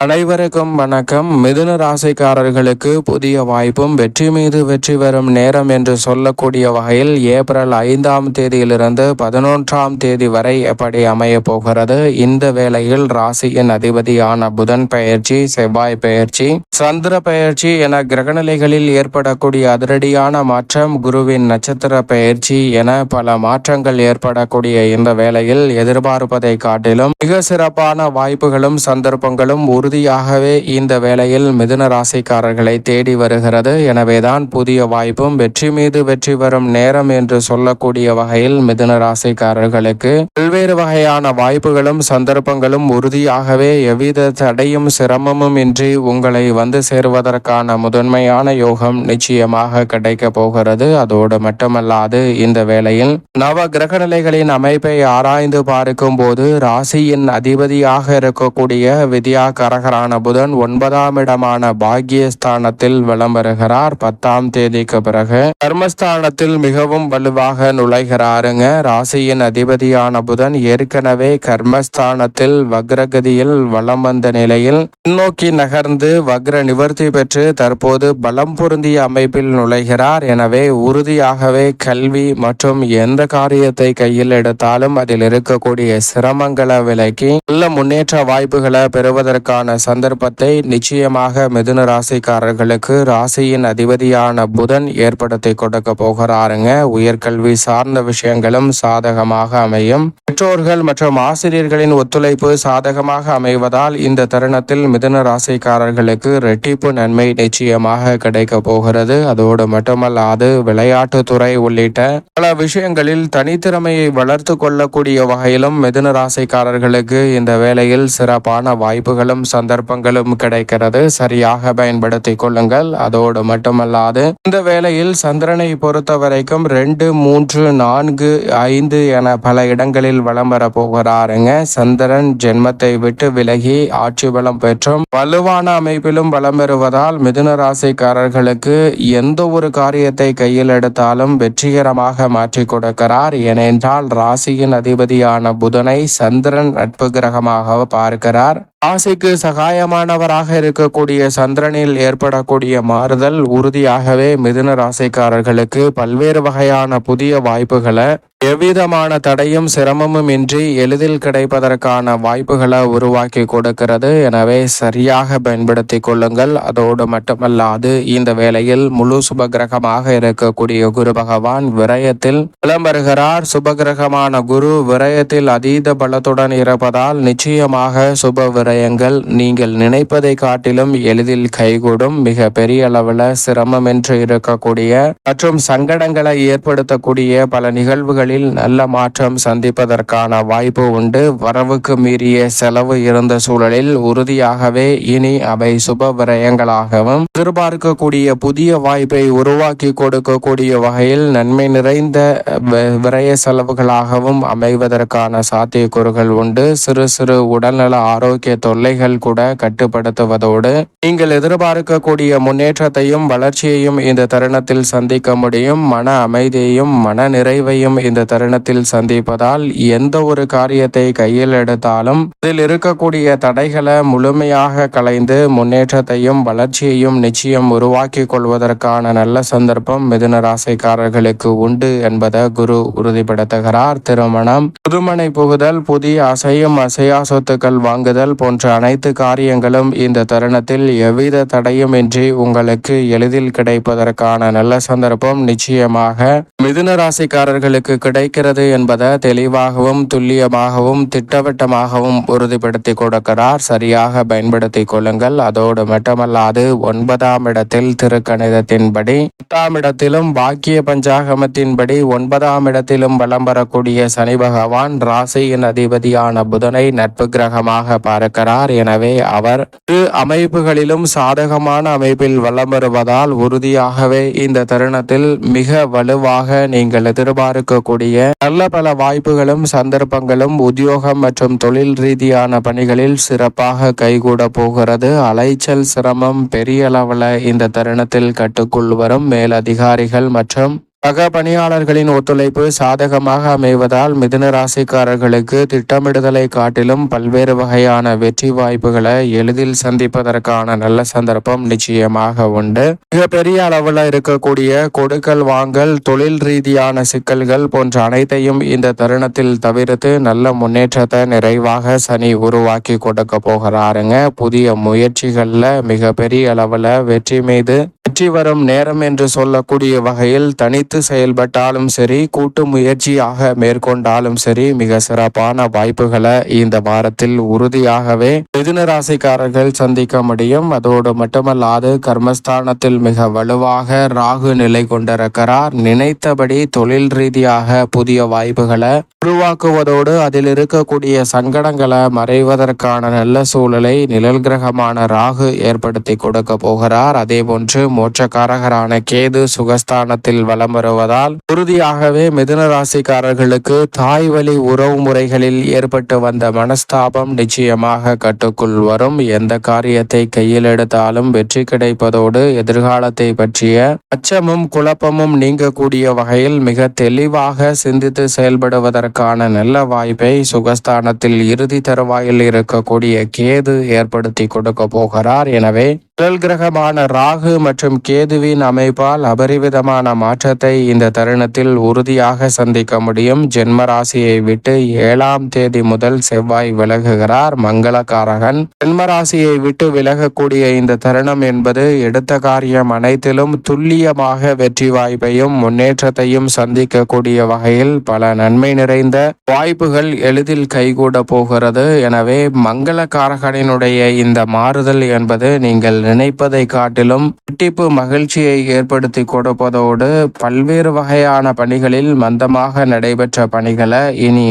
அனைவருக்கும் வணக்கம். மிதுன ராசிக்காரர்களுக்கு புதிய வாய்ப்பும் வெற்றி மீது வெற்றி வரும் நேரம் என்று சொல்லக்கூடிய வகையில் ஏப்ரல் ஐந்தாம் தேதியிலிருந்து பதினொன்றாம் தேதி வரை எப்படி அமைய போகிறது? இந்த வேளையில் ராசியின் அதிபதியான புதன் பெயர்ச்சி செவ்வாய் பெயர்ச்சி சந்திர பெயர்ச்சி என கிரகநிலைகளில் ஏற்படக்கூடிய அதிரடியான மாற்றம் குருவின் நட்சத்திர பெயர்ச்சி என பல மாற்றங்கள் ஏற்படக்கூடிய இந்த வேளையில் எதிர்பார்ப்பதை காட்டிலும் மிக சிறப்பான வாய்ப்புகளும் சந்தர்ப்பங்களும் ஒரு உறுதியாகவே இந்த வேளையில் மிதுன ராசிக்காரர்களை தேடி வருகிறது. எனவேதான் புதிய வாய்ப்பும் வெற்றி மீது வெற்றி வரும் நேரம் என்று சொல்லக்கூடிய வகையில் மிதுன ராசிக்காரர்களுக்கு பல்வேறு வகையான வாய்ப்புகளும் சந்தர்ப்பங்களும் உறுதியாகவே எவ்வித தடையும் சிரமமும் இன்றி உங்களை வந்து சேருவதற்கான முதன்மையான யோகம் நிச்சயமாக கிடைக்க போகிறது. அதோடு மட்டுமல்லாது இந்த வேளையில் நவ கிரக நிலைகளின் அமைப்பை ஆராய்ந்து பார்க்கும் போது ராசியின் அதிபதியாக இருக்கக்கூடிய வித்யா கரகரான புதன் ஒன்பதாம் இடமான பாக்கியஸ்தானத்தில் விளம் வருகிறார். பத்தாம் தேதிக்கு பிறகு கர்மஸ்தானத்தில் மிகவும் வலுவாக நுழைகிறாருங்க. ராசியின் அதிபதியான புதன் ஏற்கனவே கர்மஸ்தானத்தில் வக்ரகதியில் வலம் வந்த நிலையில் முன்னோக்கி நகர்ந்து வக்ர நிவர்த்தி பெற்று தற்போது பலம் பொருந்திய அமைப்பில் நுழைகிறார். எனவே உறுதியாகவே கல்வி மற்றும் எந்த காரியத்தை கையில் எடுத்தாலும் அதில் இருக்கக்கூடிய சிரமங்களை விலக்கி நல்ல முன்னேற்ற வாய்ப்புகளை பெறுவதற்கான சந்தர்ப்பத்தை நிச்சயமாக மிதுன ராசிக்காரர்களுக்கு ராசியின் அதிபதியான புதன் ஏற்படுத்தி கொடுக்க போகிறாருங்க. உயர்கல்வி சார்ந்த விஷயங்களும் சாதகமாக அமையும். பெற்றோர்கள் மற்றும் ஆசிரியர்களின் ஒத்துழைப்பு சாதகமாக அமைவதால் இந்த தருணத்தில் மிதுன ராசிக்காரர்களுக்கு ரெட்டிப்பு நன்மை நிச்சயமாக கிடைக்க போகிறது. அதோடு மட்டுமல்லாது விளையாட்டுத்துறை உள்ளிட்ட பல விஷயங்களில் தனித்திறமையை வளர்த்து கொள்ளக்கூடிய வகையிலும் மிதுன ராசிக்காரர்களுக்கு இந்த வேளையில் சிறப்பான வாய்ப்புகளும் சந்தர்ப்பங்களும் கிடைக்கிறது. சரியாக பயன்படுத்தி கொள்ளுங்கள். அதோடு மட்டுமல்லாது இந்த வேளையில் சந்திரனை பொறுத்த வரைக்கும் ரெண்டு மூன்று நான்கு ஐந்து என பல இடங்களில் வலம் வர போகிறாருங்க. சந்திரன் ஜென்மத்தை விட்டு விலகி ஆட்சி பலம் பெற்றும் வலுவான அமைப்பிலும் வலம் பெறுவதால் மிதுன ராசிக்காரர்களுக்கு எந்த ஒரு காரியத்தை கையில் எடுத்தாலும் வெற்றிகரமாக மாற்றி கொடுக்கிறார். ஏனென்றால் ராசியின் அதிபதியான புதனை சந்திரன் நட்பு கிரகமாக பார்க்கிறார். ஆசைக்கு சகாயமானவராக இருக்கக்கூடிய சந்திரனில் ஏற்படக்கூடிய மாறுதல் உறுதியாகவே மிதுன ராசிக்காரர்களுக்கு பல்வேறு வகையான புதிய வாய்ப்புகளை எவ்விதமான தடையும் சிரமமும் இன்றி எளிதில் கிடைப்பதற்கான வாய்ப்புகளை உருவாக்கி கொடுக்கிறது. எனவே சரியாக பயன்படுத்தி கொள்ளுங்கள். அதோடு மட்டுமல்லாது இந்த வேளையில் முழு சுபகிரகமாக இருக்கக்கூடிய குரு பகவான் விரயத்தில் விளம்பருகிறார் சுபகிரகமான குரு விரயத்தில் அதீத பலத்துடன் இருப்பதால் நிச்சயமாக சுப விரயங்கள் நீங்கள் நினைப்பதை காட்டிலும் எளிதில் கைகூடும். மிக பெரிய அளவில் சிரமமின்றி இருக்கக்கூடிய மற்றும் சங்கடங்களை ஏற்படுத்தக்கூடிய பல நிகழ்வுகள் தொழில்களில் நல்ல மாற்றம் சந்திப்பதற்கான வாய்ப்பு உண்டு. வரவுக்கு மீறிய செலவு இருந்த சூழலில் உறுதியாகவே இனி அவை சுப விரயங்களாகவும் எதிர்பார்க்கக்கூடிய புதிய வாய்ப்பை உருவாக்கி கொடுக்கக்கூடிய வகையில் நன்மை நிறைந்த விரய செலவுகளாகவும் அமைவதற்கான சாத்தியக்கூறுகள் உண்டு. சிறு சிறு உடல்நல ஆரோக்கிய தொல்லைகள் கூட கட்டுப்படுத்துவதோடு நீங்கள் எதிர்பார்க்கக்கூடிய முன்னேற்றத்தையும் வளர்ச்சியையும் இந்த தருணத்தில் சந்திக்க முடியும். மன அமைதியையும் மன நிறைவையும் இந்த இந்த தருணத்தில் சந்திப்பதால் எந்த ஒரு காரியத்தை கையில் எடுத்தாலும் அதில் இருக்கக்கூடிய தடைகளை முழுமையாக கலைந்து முன்னேற்றத்தையும் வளர்ச்சியையும் நிச்சயம் உருவாக்கி கொள்வதற்கான நல்ல சந்தர்ப்பம் மிதுன ராசிக்காரர்களுக்கு உண்டு என்பதை குரு உறுதிப்படுத்துகிறார். திருமணம் புதுமனை புகுதல் புதிய அசையும் அசையா சொத்துக்கள் வாங்குதல் போன்ற அனைத்து காரியங்களும் இந்த தருணத்தில் எவ்வித தடையுமின்றி உங்களுக்கு எளிதில் கிடைப்பதற்கான நல்ல சந்தர்ப்பம் நிச்சயமாக மிதுன ராசிக்காரர்களுக்கு கிடைக்கிறது என்பதை தெளிவாகவும் துல்லியமாகவும் திட்டவட்டமாகவும் உறுதிப்படுத்தி கொடுக்கிறார். சரியாக பயன்படுத்தி கொள்ளுங்கள். அதோடு மட்டுமல்லாது ஒன்பதாம் இடத்தில் திருக்கணிதத்தின்படி பத்தாம் இடத்திலும் பாக்கிய பஞ்சாகமத்தின்படி ஒன்பதாம் இடத்திலும் வலம் வரக்கூடிய சனி பகவான் ராசியின் அதிபதியான புதனை நட்பு கிரகமாக பார்க்கிறார். எனவே அவர் அமைப்புகளிலும் சாதகமான அமைப்பில் வலம் வருவதால் உறுதியாகவே இந்த தருணத்தில் மிக வலுவாக நீங்கள் எதிர்பார்க்கக்கூடிய இருக்கக்கூடிய நல்ல பல வாய்ப்புகளும் சந்தர்ப்பங்களும் உத்தியோகம் மற்றும் தொழில் ரீதியான பணிகளில் சிறப்பாக கைகூட போகிறது. அலைச்சல் சிரமம் பெரிய அளவில் இந்த தருணத்தில் கட்டுக்குள் வரும் மேலதிகாரிகள் மற்றும் சக பணியாளர்களின் ஒத்துழைப்பு சாதகமாக அமைவதால் மிதுன ராசிக்காரர்களுக்கு திட்டமிடுதலை காட்டிலும் பல்வேறு வகையான வெற்றி வாய்ப்புகளை எளிதில் சந்திப்பதற்கான நல்ல சந்தர்ப்பம் நிச்சயமாக உண்டு. மிகப்பெரிய அளவில் இருக்கக்கூடிய கொடுக்கல் வாங்கல் தொழில் ரீதியான சிக்கல்கள் போன்ற அனைத்தையும் இந்த தருணத்தில் தவிர்த்து நல்ல முன்னேற்றத்தை நிறைவாக சனி உருவாக்கி கொடுக்க போகிறாருங்க. புதிய முயற்சிகளில் மிகப்பெரிய அளவில் வெற்றி மீது வெற்றி வரும் நேரம் என்று சொல்லக்கூடிய வகையில் தனித்து செயல்பட்டாலும் சரி கூட்டு முயற்சியாக மேற்கொண்டாலும் சரி மிக சிறப்பான வாய்ப்புகளை இந்த வாரத்தில் உறுதியாகவே மிதுன ராசிக்காரர்கள் சந்திக்க முடியும். அதோடு மட்டுமல்லாது கர்மஸ்தானத்தில் மிக வலுவாக ராகு நிலை கொண்டிருக்கிறார். நினைத்தபடி தொழில் ரீதியாக புதிய வாய்ப்புகளை உருவாக்குவதோடு அதில் இருக்கக்கூடிய சங்கடங்களை மறைவதற்கான நல்ல சூழலை நிழல் கிரகமான ராகு ஏற்படுத்தி கொடுக்க போகிறார். அதே போன்று மோட்சக்காரகரான கேது சுகஸ்தானத்தில் வலம் வருவதால் உறுதியாகவே மிதுன ராசிக்காரர்களுக்கு தாய் வழி உறவு முறைகளில் ஏற்பட்டு வந்த மனஸ்தாபம் நிச்சயமாக கட்டுக்குள் வரும். எந்த காரியத்தை கையில் எடுத்தாலும் வெற்றி கிடைப்பதோடு எதிர்காலத்தை பற்றிய அச்சமும் குழப்பமும் நீங்கக்கூடிய வகையில் மிக தெளிவாக சிந்தித்து செயல்படுவதற்கான நல்ல வாய்ப்பை சுகஸ்தானத்தில் இறுதி தருவாயில் இருக்கக்கூடிய கேது ஏற்படுத்தி கொடுக்க போகிறார். எனவே முதல் கிரகமான ராகு மற்றும் கேதுவின் அமைப்பால் அபரிவிதமான மாற்றத்தை இந்த தருணத்தில் உறுதியாக சந்திக்க முடியும். ஜென்ம ராசியை விட்டு ஏழாம் தேதி முதல் செவ்வாய் விலகுகிறார் மங்களகாரகன் ஜென்ம ராசியை விட்டு விலகக்கூடிய இந்த தருணம் என்பது எடுத்த காரியம் அனைத்திலும் துல்லியமாக வெற்றி வாய்ப்பையும் முன்னேற்றத்தையும் சந்திக்கக்கூடிய வகையில் பல நன்மை நிறைந்த வாய்ப்புகள் எளிதில் கைகூட போகிறது. எனவே மங்களகாரகனினுடைய இந்த மாறுதல் என்பது நீங்கள் நினைப்பதை காட்டிலும் இரட்டிப்பு மகிழ்ச்சியை ஏற்படுத்தி கொடுப்பதோடு பல்வேறு வகையான பணிகளில் மந்தமாக நடைபெற்ற பணிகளை இனி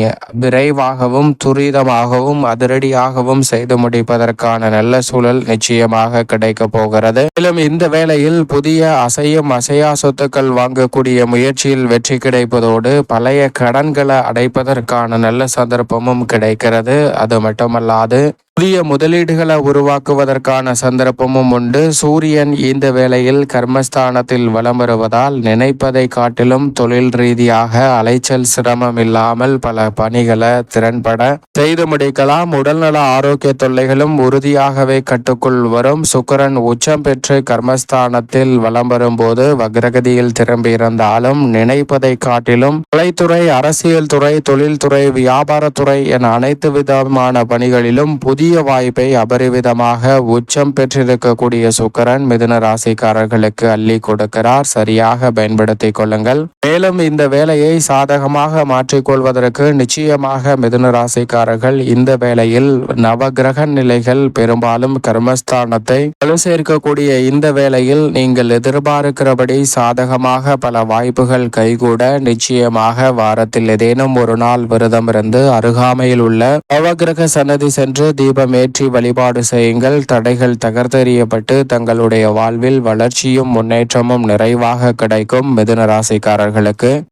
விரைவாகவும் துரிதமாகவும் அதிரடியாகவும் செய்து முடிப்பதற்கான நல்ல சூழல் நிச்சயமாக கிடைக்க போகிறது. மேலும் இந்த வேளையில் புதிய அசையும் அசையா சொத்துக்கள் வாங்கக்கூடிய முயற்சியில் வெற்றி கிடைப்பதோடு பழைய கடன்களை அடைப்பதற்கான நல்ல சந்தர்ப்பமும் கிடைக்கிறது. அது மட்டுமல்லாது புதிய முதலீடுகளை உருவாக்குவதற்கான சந்தர்ப்பமும் உண்டு. சூரியன் இந்த வேளையில் கர்மஸ்தானத்தில் வலம் வருவதால் நினைப்பதை காட்டிலும் தொழில் ரீதியாக அலைச்சல் சிரமம் இல்லாமல் பல பணிகளை திறன்பட செய்து முடிக்கலாம். உடல்நல ஆரோக்கிய தொல்லைகளும் உறுதியாகவே கட்டுக்குள் வரும். சுக்கரன் உச்சம் பெற்று கர்மஸ்தானத்தில் வலம் வரும்போது வக்ரகதியில் திரும்பியிருந்தாலும் நினைப்பதை காட்டிலும் கலைத்துறை அரசியல் துறை தொழில்துறை வியாபாரத்துறை என அனைத்து விதமான பணிகளிலும் புதிய புதிய வாய்ப்பை அபரிவிதமாக உச்சம் பெற்றிருக்கக்கூடிய சுக்கரன் மிதுன ராசிக்காரர்களுக்கு அள்ளி கொடுக்கிறார். சரியாக பயன்படுத்திக் கொள்ளுங்கள். மேலும் இந்த வேலையை சாதகமாக மாற்றிக்கொள்வதற்கு நிச்சயமாக மிதுன ராசிக்காரர்கள் இந்த வேளையில் நவகிரக நிலைகள் பெரும்பாலும் கர்மஸ்தானத்தை வலு சேர்க்கக்கூடிய இந்த வேளையில் நீங்கள் எதிர்பார்க்கிறபடி சாதகமாக பல வாய்ப்புகள் கைகூட நிச்சயமாக வாரத்தில் ஏதேனும் ஒரு நாள் விரதம் இருந்து அருகாமையில் உள்ள நவகிரக சன்னதி சென்று தீப தீபமேற்றி வழிபாடு செய்யுங்கள். தடைகள் தகர்த்தெறியப்பட்டு தங்களுடைய வாழ்வில் வளர்ச்சியும் முன்னேற்றமும் நிறைவாக கிடைக்கும் மிதுன ராசிக்காரர்களுக்கு.